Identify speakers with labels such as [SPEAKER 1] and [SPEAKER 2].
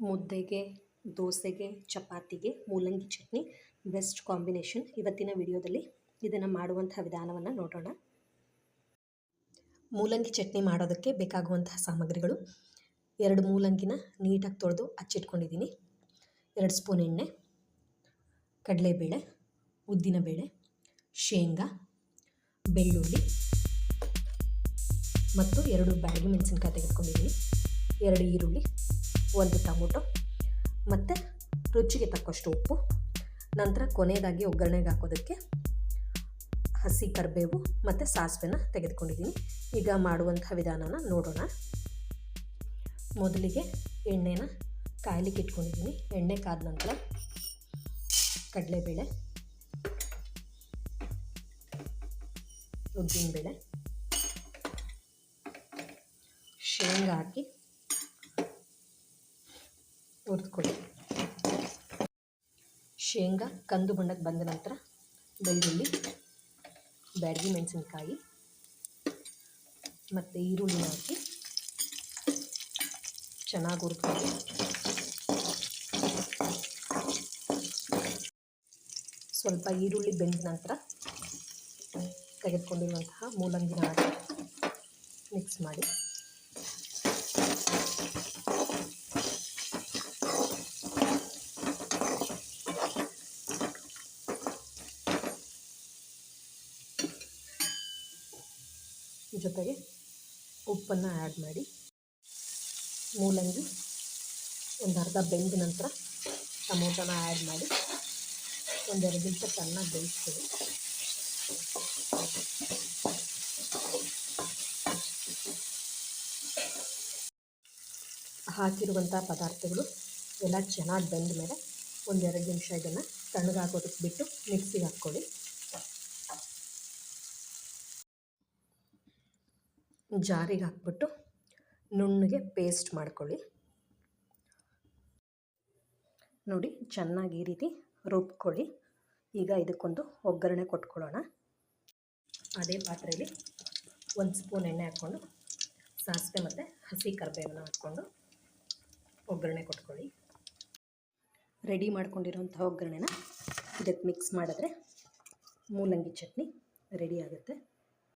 [SPEAKER 1] ಮುದ್ದೆಗೆ, ದೋಸೆಗೆ, ಚಪಾತಿಗೆ, ಮೂಲಂಗಿ ಚಟ್ನಿ, ಬೆಸ್ಟ್ ಕಾಂಬಿನೇಷನ್ ಇವತ್ತಿನ ವಿಡಿಯೋದಲ್ಲಿ ಇದನ್ನು ಮಾಡುವಂಥ ವಿಧಾನವನ್ನು ನೋಡೋಣ. ಮೂಲಂಗಿ ಚಟ್ನಿ ಮಾಡೋದಕ್ಕೆ ಬೇಕಾಗುವಂತಹ ಸಾಮಗ್ರಿಗಳು. ಎರಡು ಮೂಲಂಗಿನ ನೀಟಾಗಿ ತೊಳೆದು ಹಚ್ಚಿಟ್ಕೊಂಡಿದ್ದೀನಿ ಎರಡು ಸ್ಪೂನ್ ಎಣ್ಣೆ, ಕಡಲೆಬೇಳೆ, ಉದ್ದಿನಬೇಳೆ, ಶೇಂಗಾ, ಬೆಳ್ಳುಳ್ಳಿ ಮತ್ತು ಎರಡು ಬ್ಯಾಡಗಿ ಮೆಣಸಿನ್ಕಾಯಿ ತೆಗೆದುಕೊಂಡಿದ್ದೀನಿ. ಎರಡು ಈರುಳ್ಳಿ ಒಂದು ಟೊಮೊಟೊ ಮತ್ತು ರುಚಿಗೆ ತಕ್ಕಷ್ಟು ಉಪ್ಪು, ನಂತರ ಕೊನೆಯದಾಗಿ ಒಗ್ಗರಣೆಗೆ ಹಾಕೋದಕ್ಕೆ ಹಸಿ ಕರಿಬೇವು ಮತ್ತು ಸಾಸಿವೆನ ತೆಗೆದುಕೊಂಡಿದ್ದೀನಿ. ಈಗ ಮಾಡುವಂಥ ವಿಧಾನನ ನೋಡೋಣ. ಮೊದಲಿಗೆ ಎಣ್ಣೆನ ಕಾಯಲಿಕ್ಕೆ ಇಟ್ಕೊಂಡಿದ್ದೀನಿ. ಎಣ್ಣೆ ಕಾದ ನಂತರ ಕಡಲೆಬೇಳೆ, ಉದ್ದಿನಬೇಳೆ, ಶೇಂಗಾ ಹಾಕಿ ಹುರಿದ್ಕೊಳ್ಳಿ ಶೇಂಗಾ ಕಂದು ಬಣ್ಣಕ್ಕೆ ಬಂದ ನಂತರ ಬೆಳ್ಳುಳ್ಳಿ, ಬ್ಯಾಡಗಿ ಮೆಣಸಿನ್ಕಾಯಿ ಮತ್ತು ಈರುಳ್ಳಿ ಹಾಕಿ ಚೆನ್ನಾಗಿ ಹುರಿದ್ಕೊಳ್ಳಿ. ಸ್ವಲ್ಪ ಈರುಳ್ಳಿ ಬೆಂದ ನಂತರ ತೆಗೆದುಕೊಂಡಿರುವಂತಹ ಮೂಲಂಗಿನ ಹಾಕಿ ಮಿಕ್ಸ್ ಮಾಡಿ. ಜೊತೆಗೆ ಉಪ್ಪನ್ನು ಆ್ಯಡ್ ಮಾಡಿ, ಮೂಲಂಗಿ ಒಂದು ಅರ್ಧ ಬೆಂದ ನಂತರ ಟೊಮೊಟೊನ ಆ್ಯಡ್ ಮಾಡಿ ಒಂದೆರಡು ನಿಮಿಷ ಚೆನ್ನಾಗಿ ಬೇಯಿಸ್ತೀವಿ. ಹಾಕಿರುವಂಥ ಪದಾರ್ಥಗಳು ಎಲ್ಲ ಚೆನ್ನಾಗಿ ಬೆಂದ ಮೇಲೆ ಒಂದೆರಡು ನಿಮಿಷ ಇದನ್ನು ತಣ್ಣಗಾಗೋದಕ್ಕೆ ಬಿಟ್ಟು ಮಿಕ್ಸಿಗೆ ಹಾಕ್ಕೊಳ್ಳಿ. ಜಾರಿಗೆ ಹಾಕ್ಬಿಟ್ಟು ನುಣ್ಣಗೆ ಪೇಸ್ಟ್ ಮಾಡ್ಕೊಳ್ಳಿ. ನೋಡಿ, ಚೆನ್ನಾಗಿ ಈ ರೀತಿ ರುಬ್ಕೊಳ್ಳಿ. ಈಗ ಇದಕ್ಕೊಂದು ಒಗ್ಗರಣೆ ಕೊಟ್ಕೊಳ್ಳೋಣ. ಅದೇ ಪಾತ್ರೆಯಲ್ಲಿ ಒಂದು ಸ್ಪೂನ್ ಎಣ್ಣೆ ಹಾಕ್ಕೊಂಡು, ಸಾಸಿವೆ ಮತ್ತು ಹಸಿ ಕರ್ಬೇವನ್ನು ಹಾಕ್ಕೊಂಡು ಒಗ್ಗರಣೆ ಕೊಟ್ಕೊಳ್ಳಿ. ರೆಡಿ ಮಾಡ್ಕೊಂಡಿರೋಂಥ ಒಗ್ಗರಣೆನ ಇದಕ್ಕೆ ಮಿಕ್ಸ್ ಮಾಡಿದ್ರೆ ಮೂಲಂಗಿ ಚಟ್ನಿ ರೆಡಿ ಆಗುತ್ತೆ.